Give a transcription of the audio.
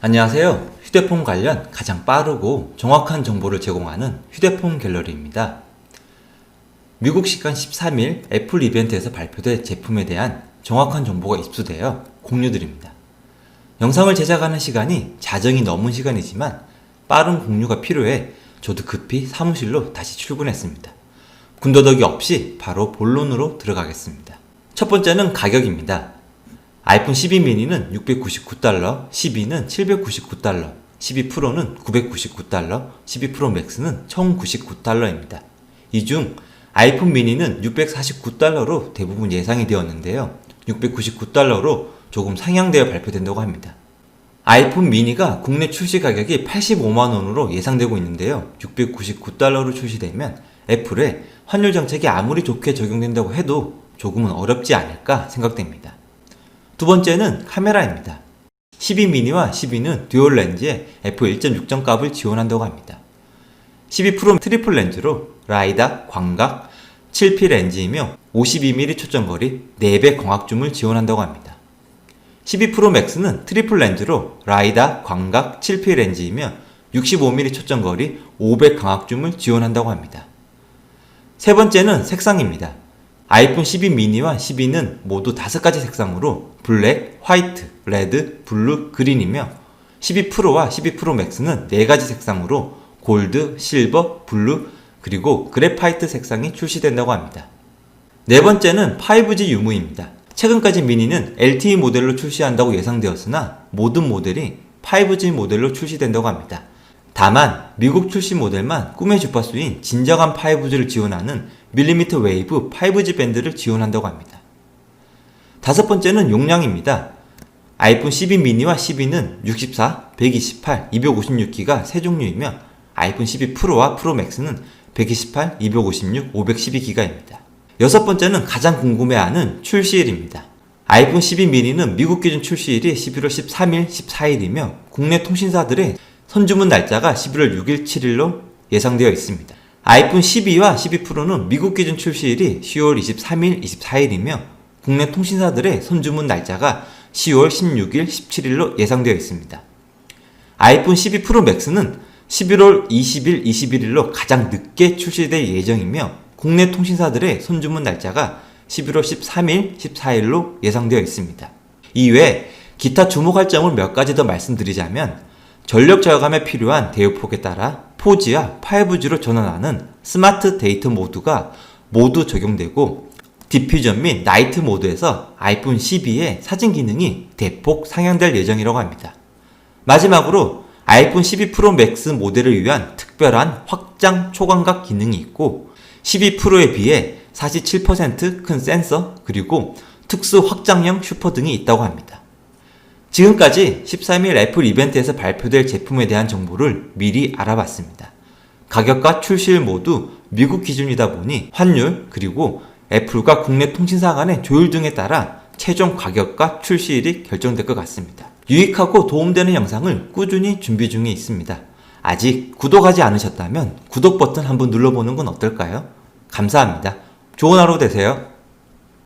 안녕하세요. 휴대폰 관련 가장 빠르고 정확한 정보를 제공하는 휴대폰 갤러리입니다. 미국 시간 13일 애플 이벤트에서 발표된 제품에 대한 정확한 정보가 입수되어 공유드립니다. 영상을 제작하는 시간이 자정이 넘은 시간이지만 빠른 공유가 필요해 저도 급히 사무실로 다시 출근했습니다. 군더더기 없이 바로 본론으로 들어가겠습니다. 첫 번째는 가격입니다. 아이폰 12 미니는 699달러, 12는 799달러, 12 프로는 999달러, 12 프로 맥스는 1099달러입니다. 이 중 아이폰 미니는 649달러로 대부분 예상이 되었는데요. 699달러로 조금 상향되어 발표된다고 합니다. 아이폰 미니가 국내 출시 가격이 85만원으로 예상되고 있는데요. 699달러로 출시되면 애플의 환율 정책이 아무리 좋게 적용된다고 해도 조금은 어렵지 않을까 생각됩니다. 두 번째는 카메라입니다. 12 미니와 12는 듀얼 렌즈에 f1.6점 값을 지원한다고 합니다. 12 프로 트리플 렌즈로 라이다, 광각, 7P 렌즈이며 52mm 초점거리, 4배 광학줌을 지원한다고 합니다. 12 프로 맥스는 트리플 렌즈로 라이다, 광각, 7P 렌즈이며 65mm 초점거리, 500 광학줌을 지원한다고 합니다. 세 번째는 색상입니다. 아이폰 12 미니와 12는 모두 5가지 색상으로 블랙, 화이트, 레드, 블루, 그린이며 12 프로와 12 프로 맥스는 4가지 색상으로 골드, 실버, 블루, 그리고 그래파이트 색상이 출시된다고 합니다. 네 번째는 5G 유무입니다. 최근까지 미니는 LTE 모델로 출시한다고 예상되었으나 모든 모델이 5G 모델로 출시된다고 합니다. 다만 미국 출시 모델만 꿈의 주파수인 진정한 5G를 지원하는 밀리미터 웨이브 5G 밴드를 지원한다고 합니다. 다섯 번째는 용량입니다. 아이폰 12 미니와 12는 64, 128, 256기가 세 종류이며 아이폰 12 프로와 프로 맥스는 128, 256, 512기가입니다. 여섯 번째는 가장 궁금해하는 출시일입니다. 아이폰 12 미니는 미국 기준 출시일이 11월 13일, 14일이며 국내 통신사들의 선주문 날짜가 11월 6일, 7일로 예상되어 있습니다. 아이폰 12와 12 프로는 미국 기준 출시일이 10월 23일, 24일이며 국내 통신사들의 선주문 날짜가 10월 16일, 17일로 예상되어 있습니다. 아이폰 12 프로 맥스는 11월 20일, 21일로 가장 늦게 출시될 예정이며 국내 통신사들의 선주문 날짜가 11월 13일, 14일로 예상되어 있습니다. 이외에 기타 주목할 점을 몇 가지 더 말씀드리자면 전력 절감에 필요한 대역폭에 따라 4G와 5G로 전환하는 스마트 데이터 모드가 모두 적용되고 디퓨전 및 나이트 모드에서 아이폰 12의 사진 기능이 대폭 상향될 예정이라고 합니다. 마지막으로 아이폰 12 프로 맥스 모델을 위한 특별한 확장 초광각 기능이 있고 12 프로에 비해 47%큰 센서 그리고 특수 확장형 슈퍼 등이 있다고 합니다. 지금까지 13일 애플 이벤트에서 발표될 제품에 대한 정보를 미리 알아봤습니다. 가격과 출시일 모두 미국 기준이다 보니 환율 그리고 애플과 국내 통신사 간의 조율 등에 따라 최종 가격과 출시일이 결정될 것 같습니다. 유익하고 도움되는 영상을 꾸준히 준비 중에 있습니다. 아직 구독하지 않으셨다면 구독 버튼 한번 눌러보는 건 어떨까요? 감사합니다. 좋은 하루 되세요.